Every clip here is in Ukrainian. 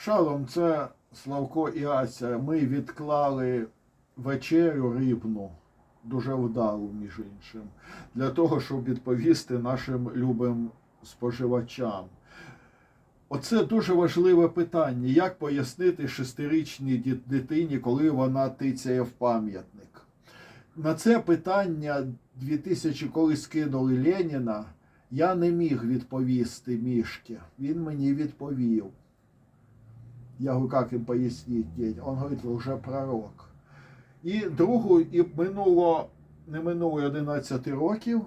Шалом, це Славко і Ася. Ми відклали вечерю рибну, дуже вдалу, між іншим, для того, щоб відповісти нашим любим споживачам. Оце дуже важливе питання. Як пояснити шестирічній дитині, коли вона тицяє в пам'ятник? На це питання 2000, коли скинули Леніна, я не міг відповісти мішки. Він мені відповів. Я говорю, как им пояснить, день? Он говорит, вже пророк. І другу, і минуло, не минуло 11 років,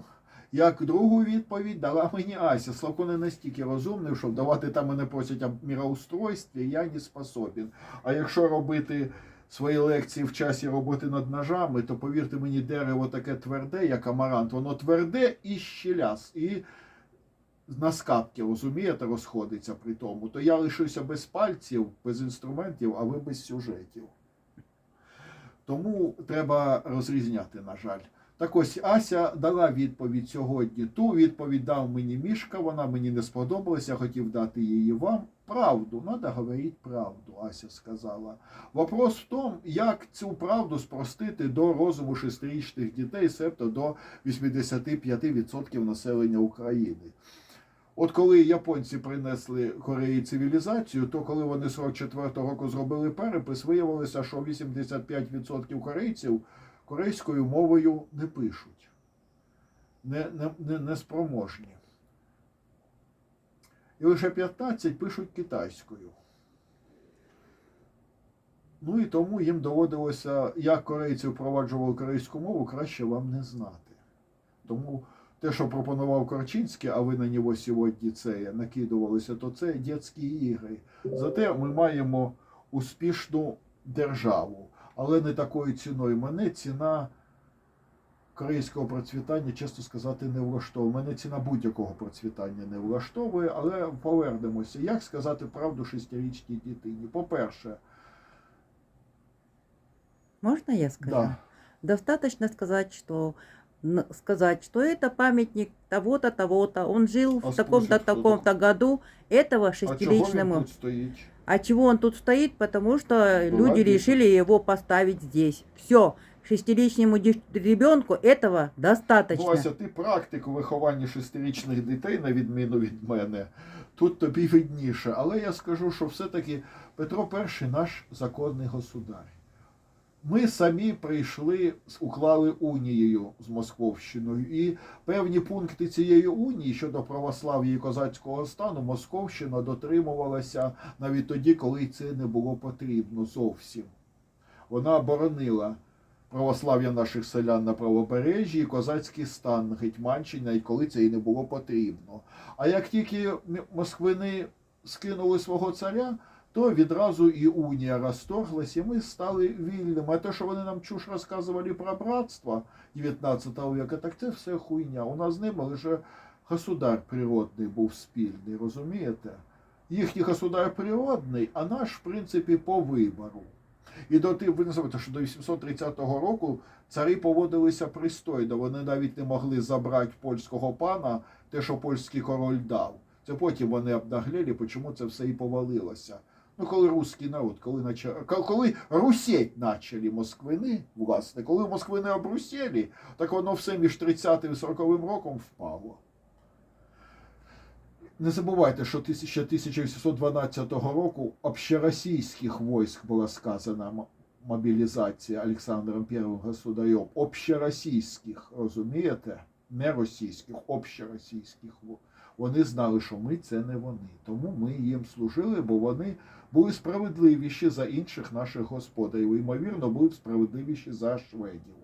як другу відповідь дала мені Ася. Славко не настільки розумний, щоб давати там мене просять об міроустройстві, я не способен. А якщо робити свої лекції в часі роботи над ножами, то повірте мені, дерево таке тверде, як амарант, воно тверде і щеляс. І на скапки, розумієте, розходиться при тому, то я лишився без пальців, без інструментів, а ви без сюжетів. Тому треба розрізняти, на жаль. Так ось Ася дала відповідь сьогодні. Ту відповідь дав мені Мішка, вона мені не сподобалася, хотів дати її вам. Правду, треба говорити правду, Ася сказала. Вопрос в тому, як цю правду спростити до розуму шестирічних дітей, себто до 85% населення України. От коли японці принесли Кореї цивілізацію, то коли вони 44-го року зробили перепис, виявилося, що 85% корейців корейською мовою не пишуть, не, не, не, не спроможні. І лише 15 пишуть китайською. Ну і тому їм доводилося, як корейці впроваджували корейську мову, краще вам не знати. Тому те, що пропонував Корчинський, а ви на нього сьогодні це накидувалися, то це дитячі ігри. Зате ми маємо успішну державу, але не такою ціною. Мене ціна корейського процвітання, чесно сказати, не влаштовує. Мене ціна будь-якого процвітання не влаштовує, але повернемося. Як сказати правду шестирічній дитині? По-перше, Можно я скажу? да, Достаточно сказать, что сказать, что это памятник того-то, того-то. Он жил А в таком-то, слушать кто таком-то году. Этого а чого він шестилетнему. тут стоїть? А чего он тут стоит? Потому что люди видно. решили его поставить здесь. Все. Шестилетнему ребенку этого достаточно. Вася, ти практик у вихованні шестирічних дітей, на відміну від мене. Тут тобі видніше. Але я скажу, що все-таки Петро І наш законний государ. Ми самі прийшли, уклали унією з Московщиною, і певні пункти цієї унії щодо православ'я і козацького стану Московщина дотримувалася навіть тоді, коли це не було потрібно зовсім. Вона боронила православ'я наших селян на правобережжі і козацький стан Гетьманщини, і коли це і не було потрібно. А як тільки москвини скинули свого царя, то відразу і унія розторглась, і ми стали вільними. А те, що вони нам чуш розказували про братство 19 века, так це все хуйня. У нас з ними лише государ природний був спільний, розумієте? Їхній государ природний, а наш, в принципі, по вибору. І до ти ви не забудьте, що до 830 року цари поводилися пристойно. Вони навіть не могли забрати польського пана те, що польський король дав. Це потім вони обнаглели, чому це все і повалилося. Ну, коли русський народ, коли нача... ко- коли русеть почали москвини, власне, коли москвини обрусєлі, так воно все між 30 і 40-м роком впало. Не забувайте, що ще 1812 року общеросійських військ була сказана мобілізація Олександром І государем. Общеросійських, розумієте? Не російських, общеросійських. Во- Вони знали, що ми це не вони. Тому ми їм служили, бо вони були справедливіші за інших наших господарів. Ймовірно, були б справедливіші за шведів.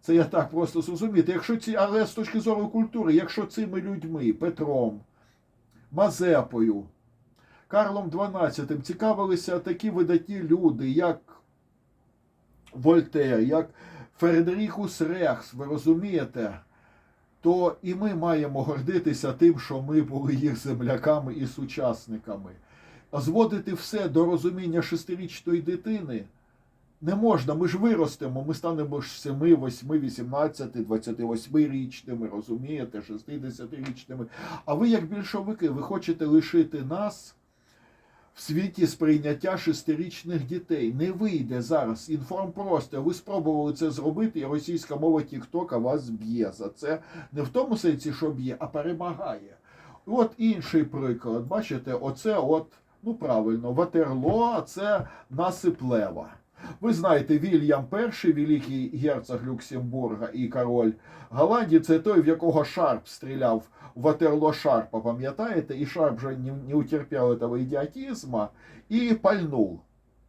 Це я так просто зрозуміти. Якщо ці, але з точки зору культури, якщо цими людьми, Петром, Мазепою, Карлом XII цікавилися такі видатні люди, як Вольтер, як Фредерікус Рехс, ви розумієте, то і ми маємо гордитися тим, що ми були їх земляками і сучасниками. Зводити все до розуміння шестирічної дитини не можна. Ми ж виростемо, ми станемо ж 7, 8, 18, 28 річними, розумієте, 60 річними. А ви, як більшовики, ви хочете лишити нас в світі сприйняття шестирічних дітей. Не вийде зараз Інформпросте, Ви спробували це зробити, і російська мова Тіктока вас б'є за це. Не в тому сенсі, що б'є, а перемагає. От інший приклад. Бачите, оце от, ну правильно, Ватерло, а це насип лева. Ви знаєте, Вільям І, великий герцог Люксембурга і король Голландії, це той, в якого Шарп стріляв в Ватерло Шарпа, пам'ятаєте? І Шарп же не, не утерпел этого ідіотизму і пальнув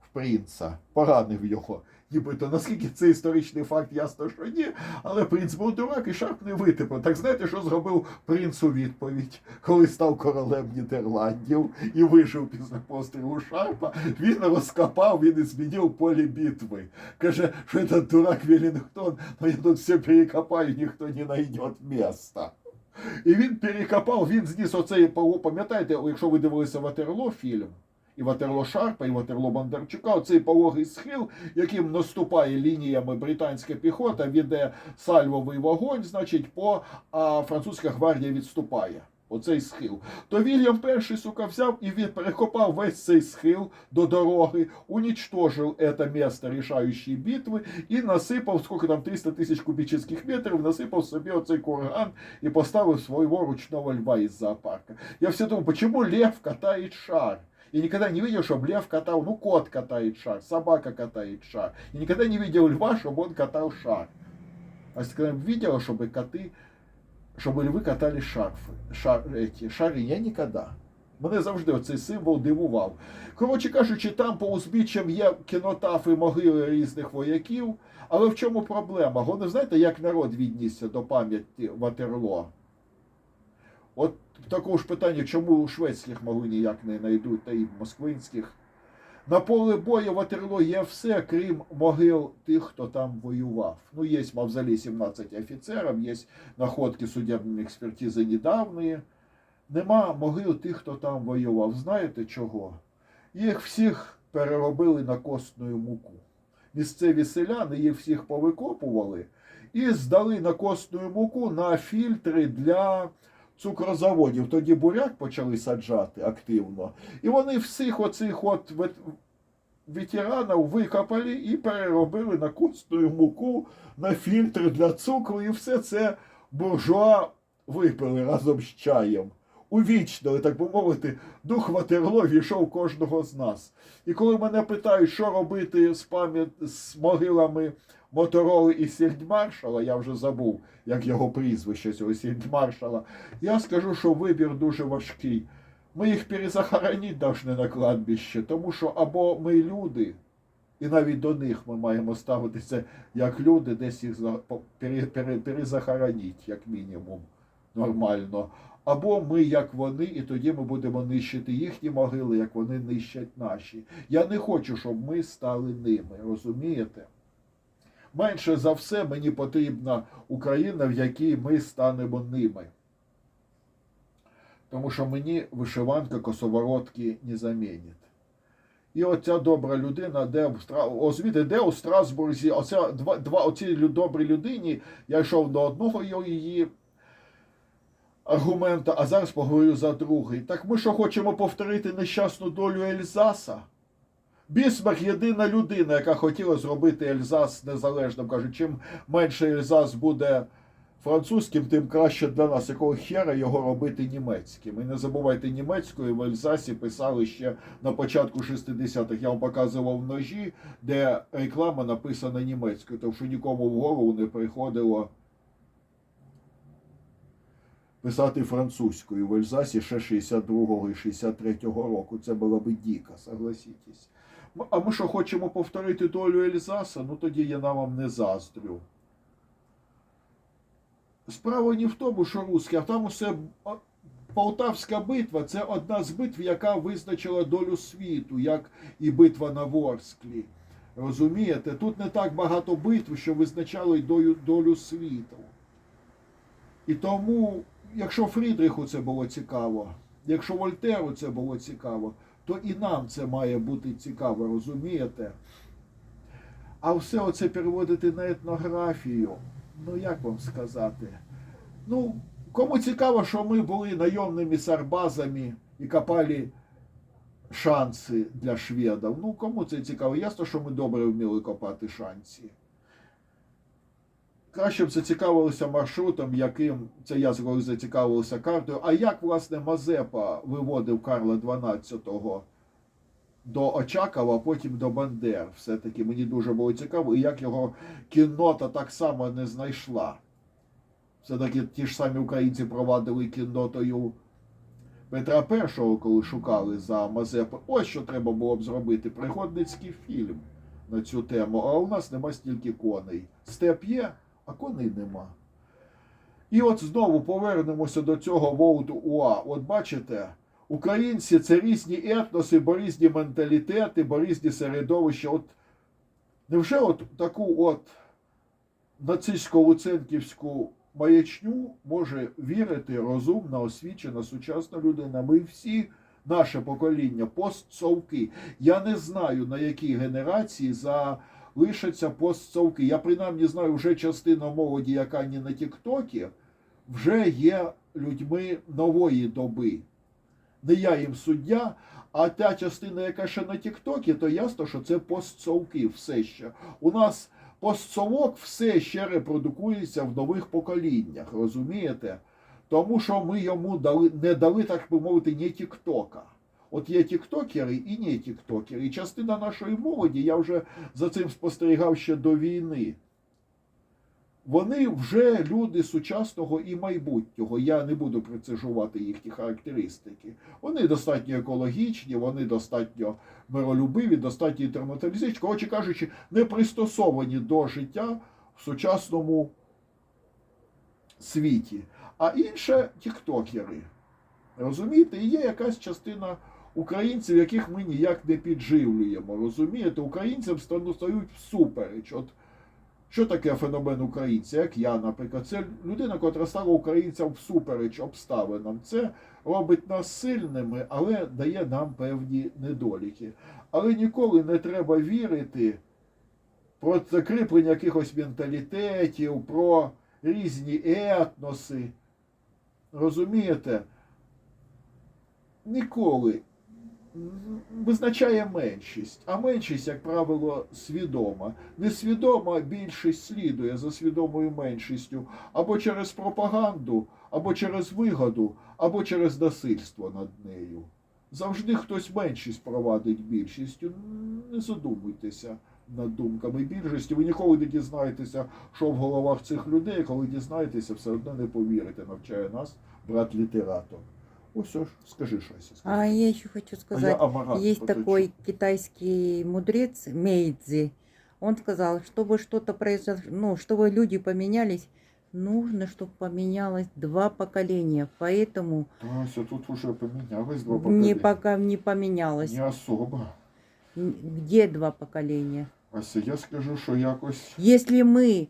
в принца, поранив його. Нібито наскільки це історичний факт, ясно, що ні, але принц був дурак і Шарп не витерпів. Так знаєте, що зробив принц у відповідь, коли став королем Нідерландів і вижив після пострілу Шарпа, він розкопав, він і змінив поле битви. Каже, що этот дурак Велінгтон, ну я тут все перекопаю, ніхто не знайде міста. І він перекопав, він зніс оцей, пам'ятаєте, якщо ви дивилися Ватерло фільм, і Ватерло Шарпа, і Ватерло Бондарчука, оцей пологий схил, яким наступає лініями британська піхота, веде сальвовий вогонь, значить, по а французька гвардія відступає. Оцей схил. То Вільям І, сука, взяв і він перекопав весь цей схил до дороги, уничтожив це місце рішаючої битви і насипав, скільки там 300 тисяч кубічних метрів, насипав собі оцей курган і поставив свого ручного льва із зоопарка. Я все думаю, почему лев катает шар? Я никогда не видел, чтобы лев катал, ну кот катает шар, собака катает шар. Я никогда не видел льва, чтобы он катал шар. А если когда видела, чтобы коты, чтобы льви катали шарфи, шар, эти, шари, я ніколи. Мене завжди цей символ дивував. Коротше кажучи, там по узбіччям є кінотафи могили різних вояків. Але в чому проблема? Вони знаєте, як народ віднісся до пам'яті Ватерло? От такого ж питання, чому у шведських могил ніяк не знайдуть, та і москвинських. На поле бою Ватерло є все, крім могил тих, хто там воював. Ну, є мавзолей 17 офіцерів, є находки судебної експертизи недавні. Нема могил тих, хто там воював. Знаєте чого? Їх всіх переробили на костну муку. Місцеві селяни їх всіх повикопували і здали на костну муку на фільтри для цукрозаводів. Тоді буряк почали саджати активно. І вони всіх оцих от ветеранів викопали і переробили на костну муку, на фільтри для цукру, і все це буржуа випили разом з чаєм. Увічнили, так би мовити, дух Ватерло війшов кожного з нас. І коли мене питають, що робити з пам'ят з могилами Мотороли і Сільдмаршала, я вже забув, як його прізвище цього Сільдмаршала, я скажу, що вибір дуже важкий. Ми їх перезахоронити повинні на кладбище, тому що або ми люди, і навіть до них ми маємо ставитися як люди, десь їх за- по- пере- пере- перезахоронити, як мінімум, нормально. Або ми, як вони, і тоді ми будемо нищити їхні могили, як вони нищать наші. Я не хочу, щоб ми стали ними, розумієте? Менше за все мені потрібна Україна, в якій ми станемо ними. Тому що мені вишиванка косоворотки не замінить. І оця добра людина, де в звідти, де у Страсбурзі, оця два, два оці добрій людині, я йшов до одного її аргумента, а зараз поговорю за другий. Так ми що хочемо повторити нещасну долю Ельзаса? Бісмарк єдина людина, яка хотіла зробити Ельзас незалежним. Кажуть, чим менше Ельзас буде французьким, тим краще для нас. Якого хера його робити німецьким? І не забувайте німецькою в Ельзасі писали ще на початку 60-х. Я вам показував ножі, де реклама написана німецькою, тому що нікому в голову не приходило писати французькою в Ельзасі ще 62-го і 63-го року. Це було би дико, согласитесь. М- А ми що хочемо повторити долю Ельзаса? Ну тоді я на вам не заздрю. Справа не в тому, що русські, а тому, що Полтавська битва це одна з битв, яка визначила долю світу, як і битва на Ворсклі. Розумієте? Тут не так багато битв, що визначали долю, долю світу. І тому, якщо Фрідриху це було цікаво, якщо Вольтеру це було цікаво, то і нам це має бути цікаво, розумієте? А все оце переводити на етнографію, ну як вам сказати? Ну, кому цікаво, що ми були найомними сарбазами і копали шанси для шведів. Ну, кому це цікаво? Ясно, що ми добре вміли копати шанси. Краще б зацікавилися маршрутом, яким це я коли зацікавився картою. А як, власне, Мазепа виводив Карла XII до Очакова, а потім до Бандер. Все-таки мені дуже було цікаво, і як його кіннота так само не знайшла. Все-таки ті ж самі українці провадили кіннотою Петра І, коли шукали за Мазепи. Ось що треба було б зробити. Пригодницький фільм на цю тему. А у нас нема стільки коней. Степ є, а коней нема. І от знову повернемося до цього Воуд УА. От бачите, українці це різні етноси, бо різні менталітети, бо різні середовища. От невже от таку от нацистсько-луценківську маячню може вірити розумна, освічена, сучасна людина? Ми всі. Наше покоління, постсовки. Я не знаю, на якій генерації залишаться постсовки. Я принаймні знаю, вже частина молоді, яка не на Тіктокі, вже є людьми нової доби. Не я їм суддя, а та частина, яка ще на Тіктокі, то ясно, що це постсовки все ще. У нас постсовок все ще репродукується в нових поколіннях, розумієте? Тому що ми йому дали, не дали, так би мовити, не Тіктока. От є тіктокери і не тіктокери. І частина нашої молоді, я вже за цим спостерігав ще до війни. Вони вже люди сучасного і майбутнього. Я не буду прецежувати їхні характеристики. Вони достатньо екологічні, вони достатньо миролюбиві, достатньо інтернаціоналістичні, коротше кажучи, не пристосовані до життя в сучасному світі. А інше тіктокери. Розумієте, є якась частина українців, яких ми ніяк не підживлюємо. Розумієте, українцям стають всупереч. От що таке феномен українця, як я, наприклад, це людина, котра стала українцям всупереч обставинам. Це робить нас сильними, але дає нам певні недоліки. Але ніколи не треба вірити про закріплення якихось менталітетів, про різні етноси. Розумієте? Ніколи визначає меншість, а меншість, як правило, свідома. Несвідома більшість слідує за свідомою меншістю або через пропаганду, або через вигоду, або через насильство над нею. Завжди хтось меншість провадить більшістю. Не задумуйтеся над думками більшості. Ви ніколи не дізнаєтеся, що в головах цих людей, коли дізнаєтеся, все одно не повірите, навчає нас брат літератор. Ось ж, скажи щось. скажи. А я еще хочу А я сказать, Амарат есть поточу. такой китайский мудрец Мейдзи. Он сказал, чтобы что-то произошло, ну, чтобы люди поменялись, нужно, чтобы поменялось два поколения. Поэтому Ася, тут уже помінялось два не покоління. пока не поменялось. Не особо. Где два поколения? Ася, я скажу, що якось. Если мы,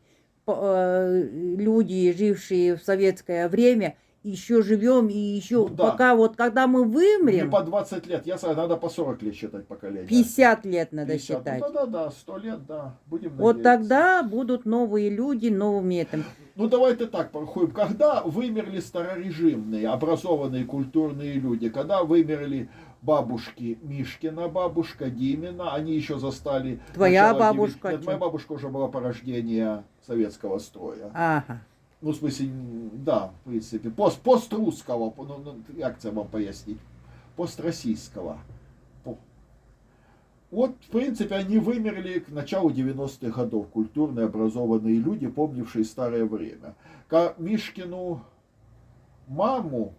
э, люди, жившие в советское время, еще живем и еще Ну да. пока вот когда мы Не вымрем, по 20 лет, я надо по 40 лет считать поколение. 50 лет надо 50. считать. Ну да, да, 100 лет, да. Будем Вот надеяться. тогда будут новые люди, новыми этим. Ну давайте так порахуем. Когда вымерли старорежимные, образованные, культурные люди, когда вымерли бабушки Мишкина, бабушка Димина, они еще застали... Твоя бабушка, девяти- Нет, моя бабушка уже была порождения советского строя. Ага. Ну, в смысле, да, в принципе, пост, пострусского, ну, ну, як це вам пояснить, постросійського. По- Вот, в принципе, они вымерли к началу 90-х годов, культурные, образованные люди, помнившие старое время. Ка Мишкину маму,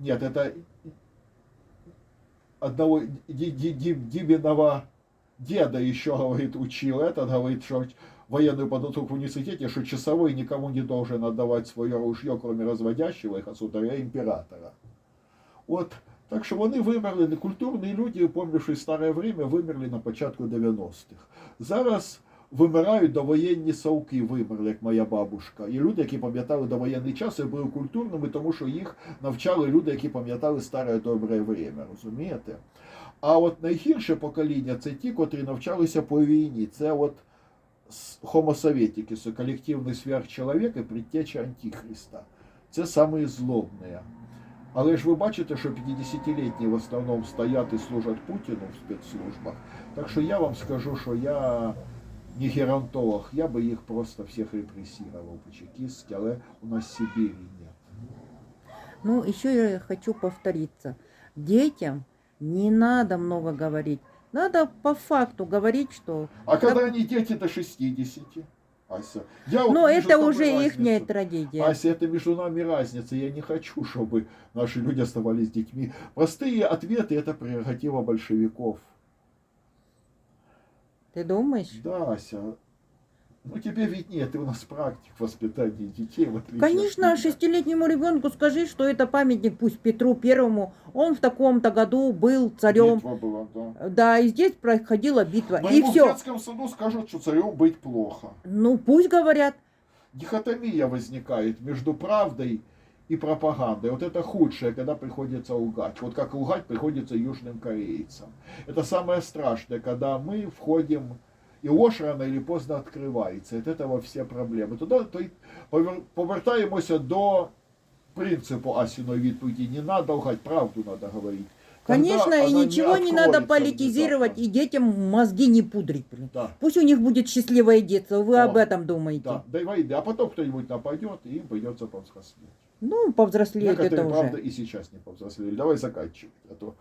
нет, это одного Ди- Ди- Ди- Дибиного деда еще, говорит, учил этот, говорит, что военную подготовку в университете, что часовой никому не должен отдавать свое ружье, кроме разводящего их государя императора. От, так що вони вимерли, культурні люди, помнивши старе время, вимерли на початку 90-х. Зараз вимирають довоєнні совки, вимерли, як моя бабушка. І люди, які пам'ятали довоєнний час, і були культурними, тому що їх навчали люди, які пам'ятали старе добре время, розумієте? А от найгірше покоління це ті, котрі навчалися по війні. Це от Homo советикус, коллективный сверхчеловек и предтеча Антихриста. Це самые злобные. Але ж ви бачите, що 50-літні в основному стоять і служать Путіну в спецслужбах. Так що я вам скажу, що я не геронтолог, я би їх просто всіх репресував по-чекістськи, але у нас Сибірі нет. Ну, еще я хочу повториться. Детям не надо много говорить. Надо по факту говорить, что... А когда они дети до 60? Ася, я вот Ну, вижу это уже их трагедия. Ася, это между нами разница. Я не хочу, чтобы наши люди оставались детьми. Простые ответы – это прерогатива большевиков. Ты думаешь? Да, Ася. Ну, тебе виднее, ты у нас практик воспитания детей. В Конечно, шестилетнему ребенку скажи, что это памятник пусть Петру Первому. Он в таком-то году был царем. Битва была, да. Да, и здесь проходила битва. Но и ему в все. детском саду скажут, что царем быть плохо. Ну, пусть говорят. Дихотомия возникает между правдой и пропагандой. Вот это худшее, когда приходится лгать. Вот как лгать приходится южным корейцам. Это самое страшное, когда мы входим, и ложь рано или поздно откривається. От этого все проблеми. Туди то й повер- повертаємося до принципу Асіної відповіді. Не надо лгать, правду надо говорить. Когда Конечно, и она ничего не надо откроется политизировать, внезапно. и детям мозги не пудрить. блин. Да. Пусть у них будет счастливое детство, вы О, об этом думаете. Да, до войны. А потом кто-нибудь нападет, и им придется повзрослеть. Ну, повзрослеют это Некоторые, уже. правда, и сейчас не повзрослели. Давай заканчивать. А то